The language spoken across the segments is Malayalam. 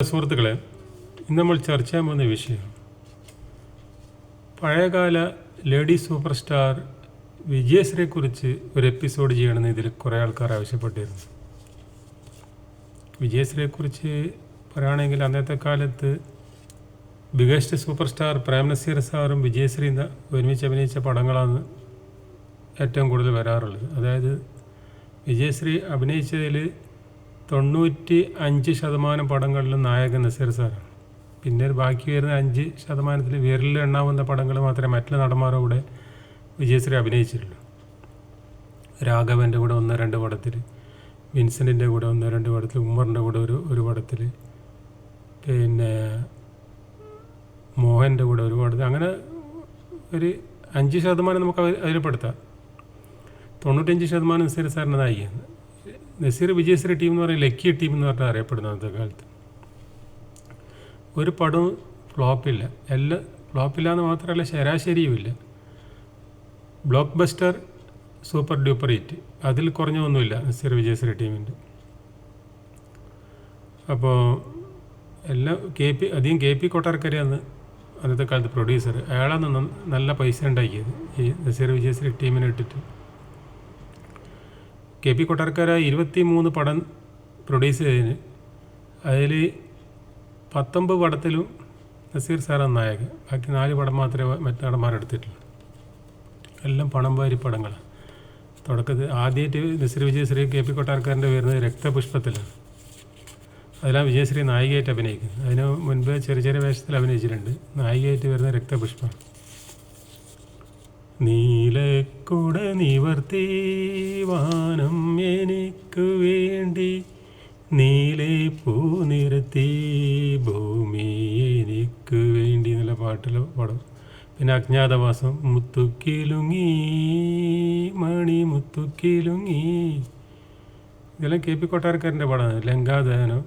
സുഹൃത്തുക്കളെ ഇന്ന് നമ്മൾ ചർച്ച ചെയ്യാൻ പോകുന്ന വിഷയം പഴയകാല ലേഡി സൂപ്പർ സ്റ്റാർ വിജയശ്രീയെക്കുറിച്ച് ഒരു എപ്പിസോഡ് ചെയ്യണമെന്ന് ഇതിൽ കുറേ ആൾക്കാർ ആവശ്യപ്പെട്ടിരുന്നു. വിജയശ്രീയെക്കുറിച്ച് പറയുകയാണെങ്കിൽ അന്നത്തെ കാലത്ത് biggest super star Prem Nazir സാറും വിജയശ്രീ ഒരുമിച്ച് അഭിനയിച്ച പടങ്ങളാണ് ഏറ്റവും കൂടുതൽ വരാറുള്ളത്. അതായത് വിജയശ്രീ അഭിനയിച്ചതിൽ തൊണ്ണൂറ്റി അഞ്ച് ശതമാനം പടങ്ങളിലും നായകൻ നസീർ സാറാണ്. പിന്നെ ബാക്കി വരുന്ന അഞ്ച് ശതമാനത്തിൽ വിരലിൽ എണ്ണാവുന്ന പടങ്ങൾ മാത്രമേ മറ്റുള്ള നടന്മാരുടെ കൂടെ വിജയശ്രീ അഭിനയിച്ചിട്ടുള്ളൂ. രാഘവന്റെ കൂടെ ഒന്ന് രണ്ട് പടത്തിൽ വിൻസെന്റിന്റെ കൂടെ ഒന്ന് രണ്ട് പടത്തിൽ ഉമ്മറിന്റെ കൂടെ ഒരു ഒരു പടത്തിൽ പിന്നെ മോഹന്റെ കൂടെ ഒരു പടത്തിൽ അങ്ങനെ ഒരു അഞ്ച് ശതമാനം നമുക്ക് അതിൽ- അതിൽ പെടുത്താം തൊണ്ണൂറ്റഞ്ച് ശതമാനം നസീർ സാറിന്റെ നായികയാണ്. നസീർ വിജയശ്രീ ടീം എന്ന് പറയുന്നത് ലക്കി ടീം എന്ന് പറഞ്ഞാൽ അറിയപ്പെടുന്ന അന്നത്തെ കാലത്ത്. ഒരു പടവും ഫ്ലോപ്പില്ല എല്ലാം ഫ്ലോപ്പില്ല എന്ന് മാത്രമല്ല ശരാശരിയുമില്ല blockbuster super duper hit അതിൽ കുറഞ്ഞൊന്നുമില്ല നസീർ വിജയശ്രീ ടീമിന്റെ അപ്പോൾ എല്ലാം കെ പി അധികം കെ പി കൊട്ടാരക്കരയാണ് അന്നത്തെ കാലത്ത് പ്രൊഡ്യൂസർ അയാളാണ് നല്ല പൈസ ഉണ്ടാക്കിയത് ഈ നസീർ വിജയശ്രീ ടീമിനെ ഇട്ടിട്ട്. കെ പി കൊട്ടാരക്കര ഇരുപത്തി മൂന്ന് പടം പ്രൊഡ്യൂസ് ചെയ്തതിന് അതിൽ പത്തൊമ്പത് പടത്തിലും നസീർ സാറാണ് നായകൻ. ബാക്കി നാല് പടം മാത്രമേ മറ്റു നടന്മാരെടുത്തിട്ടുള്ളൂ എല്ലാം പണം വാരി പടങ്ങളാണ് തുടക്കത്തിൽ ആദ്യമായിട്ട് നസീർ വിജയശ്രീ കെ പി കൊട്ടാരക്കാരന്റെ വരുന്നത് രക്തപുഷ്പത്തിലാണ്. അതിലാണ് വിജയശ്രീ നായികയായിട്ട് അഭിനയിക്കുന്നത്. അതിന് മുൻപ് ചെറിയ ചെറിയ വേഷത്തിൽ അഭിനയിച്ചിട്ടുണ്ട്. നായികയായിട്ട് വരുന്ന രക്തപുഷ്പം. നീലക്കുട നിവർത്തി വാനം എനിക്ക് വേണ്ടി. നീലെ പൂ നിരത്തി ഭൂമി എനിക്ക് വേണ്ടി എന്നുള്ള പാട്ടിൽ പാടും. പിന്നെ അജ്ഞാതവാസം മുത്തുക്കിലുങ്ങി മണി മുത്തുക്കിലുങ്ങി. ഇതെല്ലാം കെ പി കൊട്ടാരക്കാരന്റെ പാടാണ്. ലങ്കാദാനം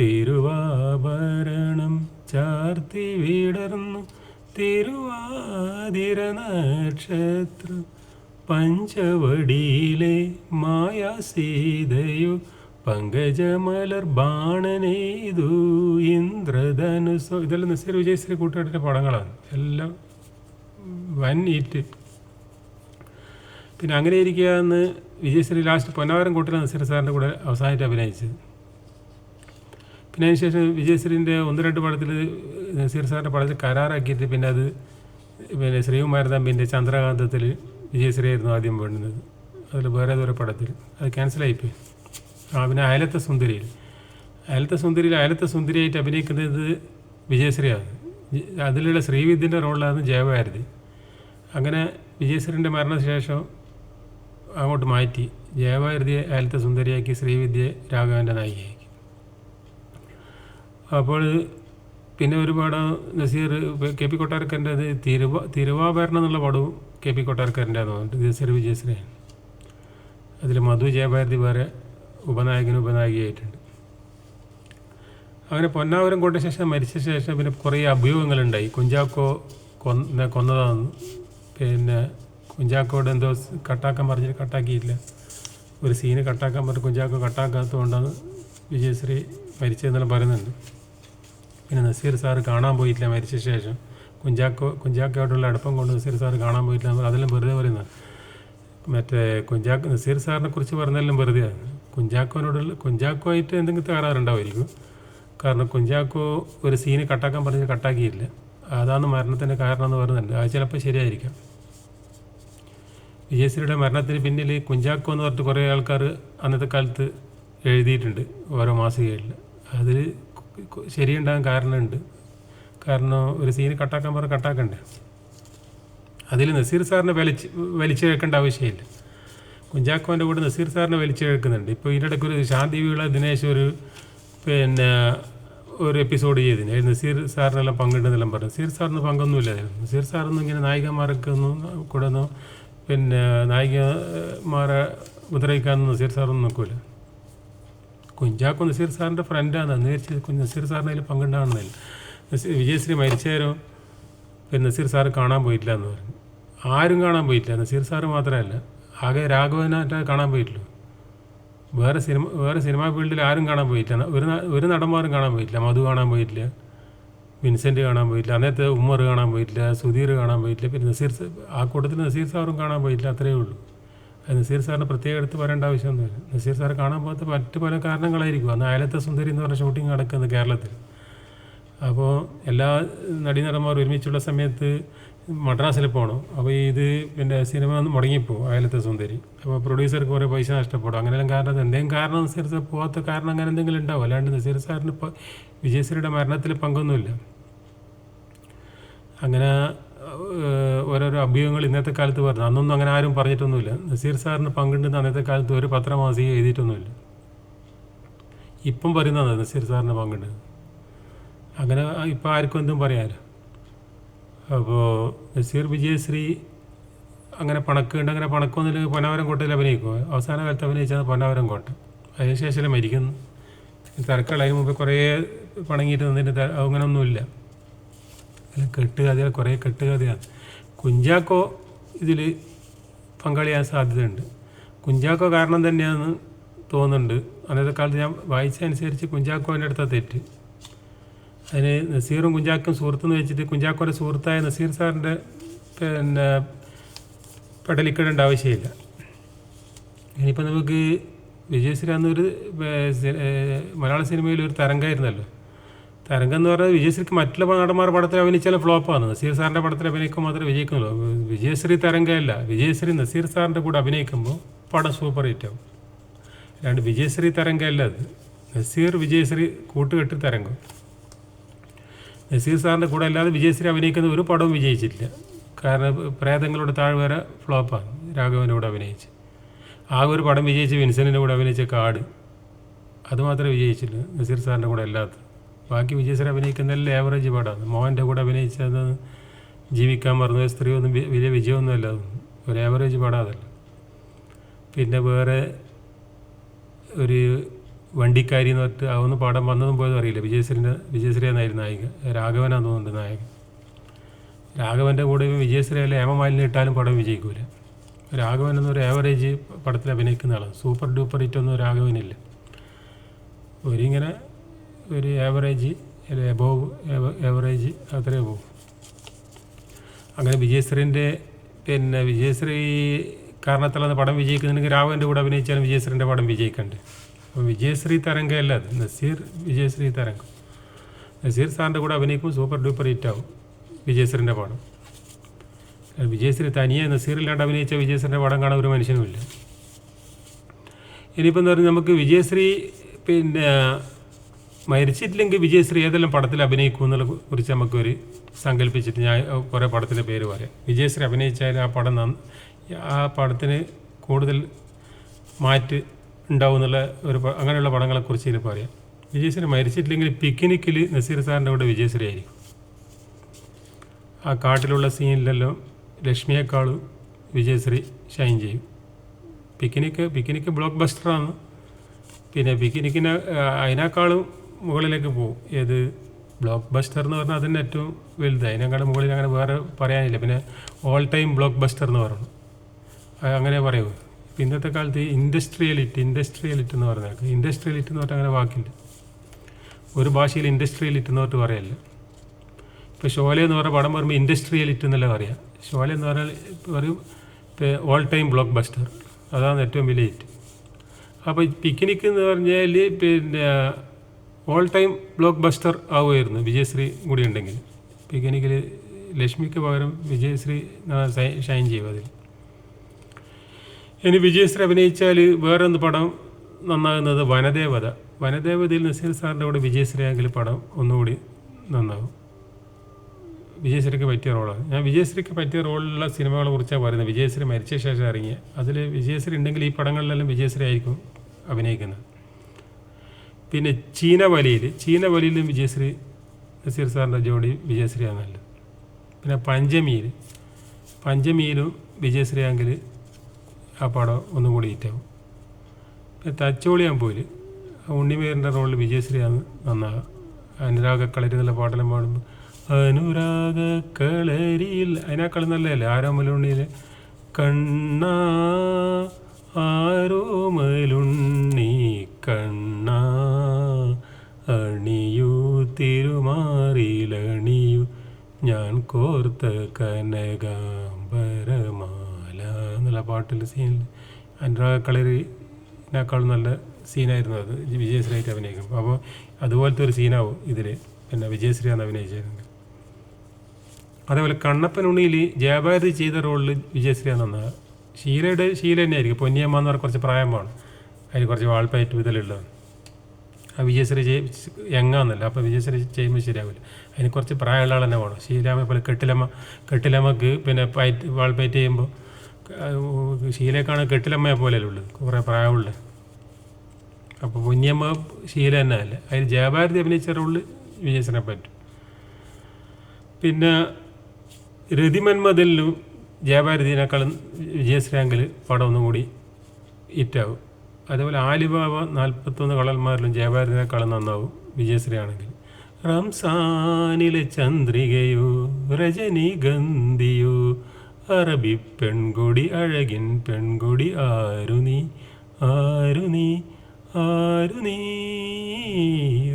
തിരുവാഭരണം ചാർത്തി വിടർന്നു. തിരുവാതിര നക്ഷത്രം പഞ്ചവടിയിലെ മായാസീതയോ പങ്കജമലർ ബാണനേതു ഇന്ദ്രധനുസോ ഇതെല്ലാം നസീർ വിജയശ്രീ കൂട്ടുകാരുടെ പടങ്ങളാണ്. എല്ലാം വൻ ഈറ്റ് പിന്നെ അങ്ങനെ ഇരിക്കുകയെന്ന് വിജയശ്രീ ലാസ്റ്റ് പൊന്നാവരം കൂട്ടിലെ നസീർ സാറിന്റെ കൂടെ അവസാനമായിട്ട് അഭിനയിച്ചത്. പിന്നെ അതിന് ശേഷം വിജയശ്രീന്റെ ഒന്ന് രണ്ട് പടത്തിൽ നസീർ സാറിന്റെ പടത്തിൽ കരാറാക്കിയിട്ട് പിന്നെ അത് പിന്നെ ശ്രീകുമാരൻ തമ്പിന്റെ ചന്ദ്രകാന്തത്തിൽ വിജയശ്രീ ആയിരുന്നു ആദ്യം വേണ്ടുന്നത് അതിൽ വേറെ ഏതൊരു പടത്തിൽ. അത് ക്യാൻസലായിപ്പോയി ആ പിന്നെ അയലത്തെ സുന്ദരിയിൽ. അയലത്തെ സുന്ദരിയിൽ അയലത്തെ സുന്ദരിയായിട്ട് അഭിനയിക്കുന്നത് വിജയശ്രീയാണ് അതിലുള്ള ശ്രീവിദ്യന്റെ റോളിലാണ് ജയഭാരതി. അങ്ങനെ വിജയശ്രീന്റെ മരണശേഷം അങ്ങോട്ട് മാറ്റി ജയഭാരതിയെ അയലത്തെ സുന്ദരിയാക്കി ശ്രീവിദ്യയെ രാഘവന്റെ നായികയാക്കി. അപ്പോൾ പിന്നെ ഒരു പടം നസീർ കെ പി കൊട്ടാരക്കരന്റെ അത് തിരുവ തിരുവാഭരണം എന്നുള്ള പടവും കെ പി കൊട്ടാരക്കരന്റെ നസീർ വിജയശ്രീ അതിൽ മധു ജയഭാരതി വേറെ ഉപനായകനും ഉപനായികയായിട്ടുണ്ട്. അങ്ങനെ പൊന്നാവരം കൊണ്ട ശേഷം മരിച്ച ശേഷം പിന്നെ കുറേ അഭ്യൂഹങ്ങളുണ്ടായി. കുഞ്ചാക്കോ കൊന്ന കൊന്നതാണെന്ന്. പിന്നെ കുഞ്ചാക്കോട് എന്തോ കട്ടാക്കാൻ പറഞ്ഞിട്ട് കട്ടാക്കിയില്ല. ഒരു സീന് കട്ടാക്കാൻ പറഞ്ഞിട്ട് കുഞ്ചാക്കോ കട്ടാക്കാത്തതുകൊണ്ടാണ് വിജയശ്രീ മരിച്ചതെന്നെല്ലാം പറയുന്നുണ്ട്. പിന്നെ നസീർ സാറ് കാണാൻ പോയിട്ടില്ല മരിച്ച ശേഷം. കുഞ്ചാക്കോ കുഞ്ചാക്കോയോടുള്ള അടുപ്പം കൊണ്ട് നസീർ സാറ് കാണാൻ പോയിട്ടില്ല. അതെല്ലാം വെറുതെ പറയുന്നത് മറ്റേ കുഞ്ചാക്കോ നസീർ സാറിനെ കുറിച്ച് പറഞ്ഞതെല്ലാം വെറുതെയാണ് കുഞ്ചാക്കോനോടുള്ള കുഞ്ചാക്കോ ആയിട്ട് എന്തെങ്കിലും തകരാറുണ്ടാവുമായിരിക്കും. കാരണം കുഞ്ചാക്കോ ഒരു സീന് കട്ടാക്കാൻ പറഞ്ഞ് കട്ടാക്കിയില്ല. അതാണ് മരണത്തിന്റെ കാരണം എന്ന് പറയുന്നുണ്ട് അത് ചിലപ്പോൾ ശരിയായിരിക്കാം. വിജയശ്രീയുടെ മരണത്തിന് പിന്നിൽ കുഞ്ചാക്കോ എന്ന് പറഞ്ഞിട്ട് കുറേ ആൾക്കാർ അന്നത്തെ കാലത്ത് എഴുതിയിട്ടുണ്ട്. ഓരോ മാസികകളിൽ. അതിൽ ശരിയുണ്ടാകാൻ കാരണമുണ്ട്. കാരണം ഒരു സീന് കട്ടാക്കാൻ പറഞ്ഞാൽ കട്ടാക്കണ്ടേ അതിൽ നസീർ സാറിനെ വലിച്ച് വലിച്ചിഴക്കേണ്ട ആവശ്യമില്ല. കുഞ്ചാക്കോന്റെ കൂടെ നസീർ സാറിനെ വലിച്ചിഴക്കുന്നുണ്ട് ഇപ്പോൾ ഇതിനിടയ്ക്ക് ഒരു ശാന്തി വീള ദിനേശ് ഒരു പിന്നെ ഒരു എപ്പിസോഡ് ചെയ്തിന്. നസീർ സാറിനെല്ലാം പങ്കിട്ടെന്നെല്ലാം പറഞ്ഞു. നസീർ സാറിന് പങ്കൊന്നുമില്ല. നസീർ സാറൊന്നും ഇങ്ങനെ നായികമാരൊക്കെ ഒന്നും കൂടെ ഒന്നും പിന്നെ നായികമാരെ ഉപദ്രവിക്കാനൊന്നും നസീർ സാറൊന്നും നോക്കൂല. കുഞ്ചാക്കോ നസീർ സാറിന്റെ ഫ്രണ്ടാണ് അന്ന് വിചാരിച്ച് നസീർ സാറിന് അതിൽ പങ്കുണ്ടാകുന്നതിൽ വിജയശ്രീ മരിച്ചേരോ പിന്നെ നസീർ സാറ് കാണാൻ പോയിട്ടില്ല എന്ന് പറഞ്ഞു. ആരും കാണാൻ പോയിട്ടില്ല. നസീർ സാറ് മാത്രമല്ല. ആകെ രാഘവനായിട്ട് കാണാൻ പോയിട്ടില്ല വേറെ സിനിമ വേറെ സിനിമാ ഫീൽഡിൽ ആരും കാണാൻ പോയിട്ടില്ല. ഒരു ഒരു നടന്മാരും കാണാൻ പോയിട്ടില്ല. മധു കാണാൻ പോയിട്ടില്ല. വിൻസെന്റ് കാണാൻ പോയിട്ടില്ല. അന്നത്തെ ഉമ്മർ കാണാൻ പോയിട്ടില്ല. സുധീർ കാണാൻ പോയിട്ടില്ല. പിന്നെ നസീർ ആ കൂട്ടത്തിൽ നസീർ സാറും കാണാൻ പോയിട്ടില്ല. അത്രയേ ഉള്ളൂ. നസീർ സാറിന് പ്രത്യേകം എടുത്ത് പറയേണ്ട ആവശ്യമൊന്നുമില്ല. നസീർ സാർ കാണാൻ പോകാത്ത മറ്റ് പല കാരണങ്ങളായിരിക്കും. അന്ന് അയലത്തെ സുന്ദരി എന്ന് പറഞ്ഞ ഷൂട്ടിംഗ് നടക്കുന്നത് കേരളത്തിൽ. അപ്പോൾ എല്ലാ നടീനടന്മാരും ഒരുമിച്ചുള്ള സമയത്ത് മദ്രാസിൽ പോകണം. അപ്പോൾ ഇത് പിന്നെ സിനിമ ഒന്ന് മുടങ്ങിപ്പോവും അയലത്തെ സുന്ദരി. അപ്പോൾ പ്രൊഡ്യൂസർക്ക് കുറേ പൈസ നഷ്ടപ്പെടും. അങ്ങനെയെല്ലാം കാരണം എന്തെങ്കിലും കാരണം നസീർ സാർ പോകാത്ത കാരണം അങ്ങനെ എന്തെങ്കിലും ഉണ്ടാവും. അല്ലാണ്ട് നസീർ സാറിന് ഇപ്പോൾ വിജയശ്രീയുടെ മരണത്തിൽ പങ്കൊന്നുമില്ല. അങ്ങനെ ഓരോരോ അഭ്യൂഹങ്ങൾ ഇന്നത്തെ കാലത്ത് പറഞ്ഞു. അന്നൊന്നും അങ്ങനെ ആരും പറഞ്ഞിട്ടൊന്നുമില്ല. നസീർ സാറിന് പങ്കുണ്ടെന്ന് അന്നത്തെ കാലത്ത് ഒരു പത്രമാസിക എഴുതിയിട്ടൊന്നുമില്ല. ഇപ്പം പറയുന്നതാണ് നസീർ സാറിന് പങ്കുണ്ട്. അങ്ങനെ ഇപ്പം ആർക്കും എന്തും പറയാമല്ലോ അപ്പോൾ നസീർ വിജയശ്രീ അങ്ങനെ പണക്കുണ്ട്. അങ്ങനെ പണക്കൊന്നുമില്ലെങ്കിൽ പൊന്നാവരം കോട്ടയിൽ അഭിനയിക്കും. അവസാന കാലത്ത് അഭിനയിച്ചാൽ പൊന്നാവരം കോട്ട. അതിനുശേഷം മരിക്കുന്നു. തരക്കൾ അതിന് മുമ്പ് കുറേ പണങ്ങിയിട്ട് നിന്നിട്ട് അങ്ങനെയൊന്നുമില്ല അതിൽ കെട്ടുകഥകൾ കുറേ കെട്ടുകഥയാണ്. കുഞ്ചാക്കോ ഇതിൽ പങ്കാളിയാൻ സാധ്യതയുണ്ട്. കുഞ്ചാക്കോ കാരണം തന്നെയാണെന്ന് തോന്നുന്നുണ്ട്. അന്നത്തെ കാലത്ത് ഞാൻ വായിച്ചതനുസരിച്ച് കുഞ്ചാക്കോന്റെ അടുത്ത തെറ്റ്. അതിന് നസീറും കുഞ്ചാക്കും സുഹൃത്തെന്ന് വെച്ചിട്ട് കുഞ്ചാക്കോന്റെ സുഹൃത്തായ നസീർ സാറിന്റെ പിന്നെ പെടലിക്കിടേണ്ട ആവശ്യമില്ല. ഇനിയിപ്പോൾ നമുക്ക് വിജയശ്രീ അന്നൊരു മലയാള സിനിമയിൽ ഒരു തരംഗമായിരുന്നല്ലോ. തരംഗം എന്ന് പറഞ്ഞാൽ വിജയശ്രീക്ക് മറ്റുള്ള നടന്മാരുടെ പടത്തിൽ അഭിനയിച്ചാലും ഫ്ലോപ്പാണ് നസീർ സാറിന്റെ പടത്തിൽ അഭിനയിക്കുമ്പോൾ മാത്രമേ വിജയിക്കുന്നുള്ളൂ. വിജയശ്രീ തരംഗമല്ല വിജയശ്രീ നസീർ സാറിന്റെ കൂടെ അഭിനയിക്കുമ്പോൾ പടം സൂപ്പർ ഹിറ്റ് ആവും. അല്ലാണ്ട് വിജയശ്രീ തരംഗമല്ല അത്. നസീർ വിജയശ്രീ കൂട്ടുകെട്ട് തരംഗം. നസീർ സാറിന്റെ കൂടെ അല്ലാതെ വിജയശ്രീ അഭിനയിക്കുന്ന ഒരു പടവും വിജയിച്ചിട്ടില്ല. കാരണം പ്രേതങ്ങളുടെ താഴ്വര ഫ്ലോപ്പാണ് രാഘവന്റെ കൂടെ അഭിനയിച്ച്. ആ ഒരു പടം വിജയിച്ച് വിൻസെന്റിന്റെ കൂടെ അഭിനയിച്ച കാട്. അതുമാത്രമേ വിജയിച്ചില്ല നസീർ സാറിന്റെ കൂടെ അല്ലാത്ത ബാക്കി വിജയസർ അഭിനയിക്കുന്ന നല്ല ആവറേജ് പാടാണ്. മോഹന്റെ കൂടെ അഭിനയിച്ചത് ജീവിക്കാൻ മറന്നു സ്ത്രീ ഒന്നും വലിയ വിജയമൊന്നുമല്ല. ഒരു ആവറേജ് പാടാതല്ല പിന്നെ വേറെ ഒരു വണ്ടിക്കാരി എന്ന് പറഞ്ഞിട്ട് അതൊന്ന് പാടാൻ വന്നതും പോയതും അറിയില്ല. വിജയശ്രീന്റെ വിജയശ്രീ എന്നായിരുന്നു നായിക രാഘവനാന്ന് തോന്നുന്നുണ്ട് നായകൻ. രാഘവന്റെ കൂടെ വിജയശ്രീ അല്ല? ഹേമമാലിനി ഇട്ടാലും പടം വിജയിക്കൂല. രാഘവൻ എന്നൊരു ആവറേജ് പടത്തിൽ അഭിനയിക്കുന്ന ആളാണ്. സൂപ്പർ ഡൂപ്പർ ഹിറ്റൊന്നും രാഘവനില്ല. ഒരിങ്ങനെ ഒരു ആവറേജ് എബോവ് ആവറേജ് അത്രേ പോകും അങ്ങനെ വിജയശ്രീന്റെ പിന്നെ വിജയശ്രീ കാരണത്തിലാണ് പടം വിജയിക്കുന്നുണ്ടെങ്കിൽ രാഘവന്റെ കൂടെ അഭിനയിച്ചാലും വിജയശ്രീന്റെ പടം വിജയിക്കണ്ടേ. അപ്പോൾ വിജയശ്രീ തരംഗമല്ല അത്? നസീർ വിജയശ്രീ തരംഗം. നസീർ സാറിന്റെ കൂടെ അഭിനയിക്കും സൂപ്പർ ഡൂപ്പർ ഹിറ്റ് ആവും വിജയശ്രീന്റെ പടം. വിജയശ്രീ തനിയെ നസീറില്ലാണ്ട് അഭിനയിച്ച വിജയശ്രീന്റെ പടം കാണാൻ ഒരു മനുഷ്യനുമില്ല. ഇനിയിപ്പോൾ എന്ന് പറഞ്ഞാൽ നമുക്ക് വിജയശ്രീ പിന്നെ മരിച്ചിട്ടില്ലെങ്കിൽ വിജയശ്രീ ഏതെല്ലാം പടത്തിൽ അഭിനയിക്കും എന്നുള്ള കുറിച്ച് നമുക്കൊരു സങ്കല്പിച്ചിട്ട് ഞാൻ കുറേ പടത്തിന്റെ പേര് പറയാം. വിജയശ്രീ അഭിനയിച്ചാൽ ആ പടം ആ പടത്തിന് കൂടുതൽ മാറ്റ് ഉണ്ടാവും എന്നുള്ള ഒരു അങ്ങനെയുള്ള പടങ്ങളെക്കുറിച്ച് ഇതിൽ പറയാം. വിജയശ്രീ മരിച്ചിട്ടില്ലെങ്കിൽ പിക്നിക്കിൽ നസീർ സാറിന്റെ കൂടെ വിജയശ്രീ ആയിരിക്കും. ആ കാട്ടിലുള്ള സീനിലെല്ലാം ലക്ഷ്മിയെക്കാളും വിജയശ്രീ ഷൈൻ ചെയ്യും. പിക്നിക്ക് പിക്നിക്ക് ബ്ലോക്ക് ബസ്റ്ററാണ്. പിന്നെ പിക്നിക്കിനെ അതിനേക്കാളും മുകളിലേക്ക് പോകും ഏത്? ബ്ലോക്ക് ബസ്റ്റർ എന്ന് പറഞ്ഞാൽ അതിന് ഏറ്റവും വലുത്. അതിനേക്കാളും മുകളിൽ അങ്ങനെ വേറെ പറയാനില്ല. പിന്നെ ഓൾ ടൈം ബ്ലോക്ക് ബസ്റ്റർ എന്ന് പറയണം അങ്ങനെ പറയൂ ഇന്നത്തെ കാലത്ത് ഈ ഇൻഡസ്ട്രിയലിറ്റ് ഇൻഡസ്ട്രിയലിറ്റ് എന്ന് പറഞ്ഞാൽ ഇൻഡസ്ട്രിയലിറ്റ് എന്ന് പറഞ്ഞാൽ അങ്ങനെ വാക്കില്ല. ഒരു ഭാഷയിൽ ഇൻഡസ്ട്രിയലിറ്റ് എന്ന് പറഞ്ഞിട്ട് പറയല്ല. ഇപ്പോൾ ഷോല എന്ന് പറഞ്ഞ പടം പറയുമ്പോൾ ഇൻഡസ്ട്രിയലിറ്റ് എന്നല്ല പറയാം. ഷോല എന്ന് പറഞ്ഞാൽ പറയും ഓൾ ടൈം ബ്ലോക്ക് ബസ്റ്റർ അതാണ് ഏറ്റവും വലിയ ഹിറ്റ് അപ്പോൾ പിക്നിക് എന്ന് പറഞ്ഞാൽ പിന്നെ ഓൾ ടൈം ബ്ലോക്ക് ബസ്റ്റർ ആവുമായിരുന്നു. വിജയശ്രീ കൂടി ഉണ്ടെങ്കിൽ. പിക്നിക്കിൽ ലക്ഷ്മിക്ക് പകരം വിജയശ്രീ ഷൈൻ ചെയ്യും അതിൽ ഇനി വിജയശ്രീ അഭിനയിച്ചാൽ വേറൊന്ന് പടം നന്നാകുന്നത് വനദേവത. വനദേവതയിൽ നസീർ സാറിന്റെ കൂടെ വിജയശ്രീ ആണെങ്കിൽ പടം ഒന്നുകൂടി നന്നാകും. വിജയശ്രീക്ക് പറ്റിയ റോളാണ്. ഞാൻ വിജയശ്രീക്ക് പറ്റിയ റോളുള്ള സിനിമകളെ കുറിച്ചാണ് പറയുന്നത്. വിജയശ്രീ മരിച്ച ശേഷം ഇറങ്ങിയ. അതിൽ വിജയശ്രീ ഉണ്ടെങ്കിൽ ഈ പടങ്ങളിലെല്ലാം വിജയശ്രീ ആയിരിക്കും അഭിനയിക്കുന്നത്. പിന്നെ ചീനവലിയിൽ ചീനവലിയിലും വിജയശ്രീ നസീർ സാറിന്റെ ജോഡി വിജയശ്രീയാണ് നല്ലത് പിന്നെ പഞ്ചമിയിൽ പഞ്ചമിയിലും വിജയശ്രീ ആങ്കിൽ ആ പടം ഒന്നും കൂടി ഹിറ്റാവും പിന്നെ തച്ചോളിയാകുമ്പോൾ ഉണ്ണിമേറിന്റെ റോളിൽ വിജയശ്രീയാണ് നന്നാകുക അനുരാഗ കളരി എന്നുള്ള പാട്ടെല്ലാം പാടുമ്പോൾ അനുരാഗ കളരിയിൽ അതിനേക്കാളും നല്ലതല്ലേ? കണ്ണാ കണ്ണ ആരോമലുണ്ണി കണ്ണ തിരുമാറിലണിയൂ. ഞാൻ കോർത്ത കനകാംബരമാല എന്നുള്ള പാട്ടിൽ സീനിൽ അനുരാഗക്കളരിനേക്കാളും നല്ല സീനായിരുന്നു അത്. വിജയശ്രീയായിട്ട് അഭിനയിക്കും. അപ്പോൾ അതുപോലത്തെ ഒരു സീനാവും ഇതിൽ പിന്നെ വിജയശ്രീ ആണ് അഭിനയിച്ചിരുന്നത് അതേപോലെ കണ്ണപ്പൻ ഉണ്ണിയിൽ ജയഭാരതി ചെയ്ത റോളിൽ വിജയശ്രീ ആണ് ഷീലയുടെ ഷീല തന്നെയായിരിക്കും. പൊന്നിയമ്മ എന്ന് പറഞ്ഞാൽ കുറച്ച് പ്രായമാണ് അതിൽ കുറച്ച് വാൾപ്പയറ്റും ഇതെല്ലാം ആ വിജയശ്രീ ചെയ് യങ്ങാന്നല്ല അപ്പോൾ വിജയശ്രീ ചെയ്യുമ്പോൾ ശരിയാവില്ല. അതിന് കുറച്ച് പ്രായമുള്ള ആൾ തന്നെ വേണം. ശീലാമ പോലെ കെട്ടിലമ്മ കെട്ടിലമ്മക്ക് പിന്നെ പൈറ്റ് വാൾ പൈറ്റ് ചെയ്യുമ്പോൾ ശീലക്കാണ് കെട്ടിലമ്മയെ പോലെയല്ലേ ഉള്ളത്. കുറേ പ്രായമുള്ള. അപ്പോൾ കുഞ്ഞമ്മ ശീല തന്നെ അല്ല. അതിൽ ജയഭാരതി അഭിനയിച്ച റോളിൽ വിജയശ്രീനെ പറ്റും. പിന്നെ രതിമന്മതിലും ജയഭാരതിനേക്കാളും വിജയശ്രീ വിജയശ്രീയാങ്കിൽ പടം ഒന്നും കൂടി ഹിറ്റാവും. അതേപോലെ ആലിബാബ നാൽപ്പത്തൊന്ന് കളന്മാരിലും ജയഭാരതിനേക്കാളും നന്നാവും വിജയശ്രീ ആണെങ്കിൽ റംസാനിലെ ചന്ദ്രികയോ രജനിഗന്ധിയോ അറബി പെൺകൊടി അഴകിൻ പെൺകൊടി ആരുനി ആരുനി ആരുനി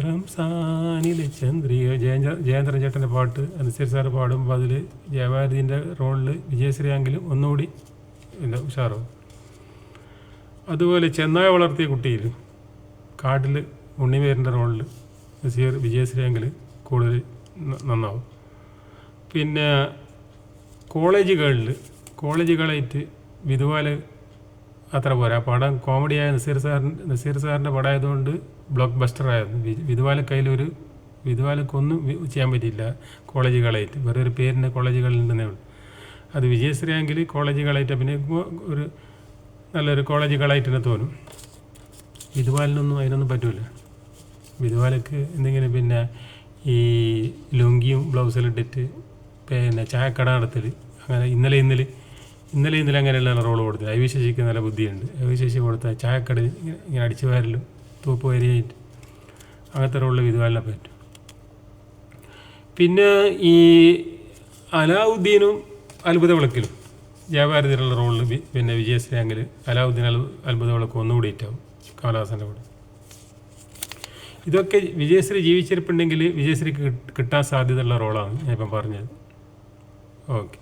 റംസാനിലെ ചന്ദ്രിക ജയ ജയേന്ദ്രൻ ചേട്ടന്റെ പാട്ട് അനുസരിച്ച് സാറ് പാടുമ്പോൾ അതിൽ ജയഭാരതിന്റെ റോളിൽ വിജയശ്രീ ആണെങ്കിലും ഒന്നുകൂടി എന്താ ഉഷാറോ അതുപോലെ ചെന്നായ വളർത്തിയ കുട്ടിയിൽ കാട്ടിൽ ഉണ്ണിമേരിന്റെ റോളിൽ നസീർ വിജയശ്രീയെങ്കിൽ കൂടുതൽ നന്നാവും. പിന്നെ കോളേജുകളിൽ കോളേജുകളായിട്ട് വിധുവാൽ അത്ര പോരാ. പടം കോമഡിയായ നസീർ സാറിന്റെ നസീർ സാറിന്റെ പടമായതുകൊണ്ട് ബ്ലോക്ക് ബസ്റ്റർ ആയിരുന്നു. വിധുവാലെ കയ്യിലൊരു വിധുവാലക്കൊന്നും ചെയ്യാൻ പറ്റിയില്ല കോളേജുകളായിട്ട് വേറെ ഒരു പേരിന്റെ കോളേജുകളിൽ തന്നെ ഉള്ളു. അത് വിജയശ്രീയാങ്കിൽ കോളേജ് കോളേജുകളായിട്ട് അഭിനയിക്കുമ്പോൾ ഒരു നല്ലൊരു കോളേജുകളായിട്ട് തന്നെ തോന്നും. വിധുവാലിനൊന്നും അതിനൊന്നും പറ്റൂല. വിധുവാലക്ക് എന്തെങ്കിലും പിന്നെ ഈ ലുങ്കിയും ബ്ലൗസിൽ ഇട്ടിട്ട് പിന്നെ ചായക്കട നടത്തൽ അങ്ങനെ ഇന്നലെ ഇന്നലെ ഇന്നലെ ഇന്നലെ അങ്ങനെയുള്ള റോൾ കൊടുത്തത്. അവിശേഷിക്ക് നല്ല ബുദ്ധിയുണ്ട്. അവിശേഷി കൊടുത്ത ചായക്കട ഇങ്ങനെ അടിച്ചു വാരലും തൂപ്പ് വരിയായിട്ട് അങ്ങനത്തെ റോളിൽ വിധുവാലിനെ പറ്റും. പിന്നെ ഈ അലാവുദ്ദീനും അത്ഭുത വിളക്കിലും ജയഭാരതിയിലുള്ള റോളിൽ പിന്നെ വിജയശ്രീയാങ്കിൽ അലാവുദ്ദീൻ അൽ അത്ഭുതങ്ങളൊക്കെ ഒന്നുകൂടി ഇറ്റാവും കമലഹാസന്റെ കൂടെ. ഇതൊക്കെ വിജയശ്രീ ജീവിച്ചിരിപ്പുണ്ടെങ്കിൽ വിജയശ്രീക്ക് കിട്ടാൻ സാധ്യതയുള്ള റോളാണ് ഞാനിപ്പം പറഞ്ഞത്. ഓക്കെ.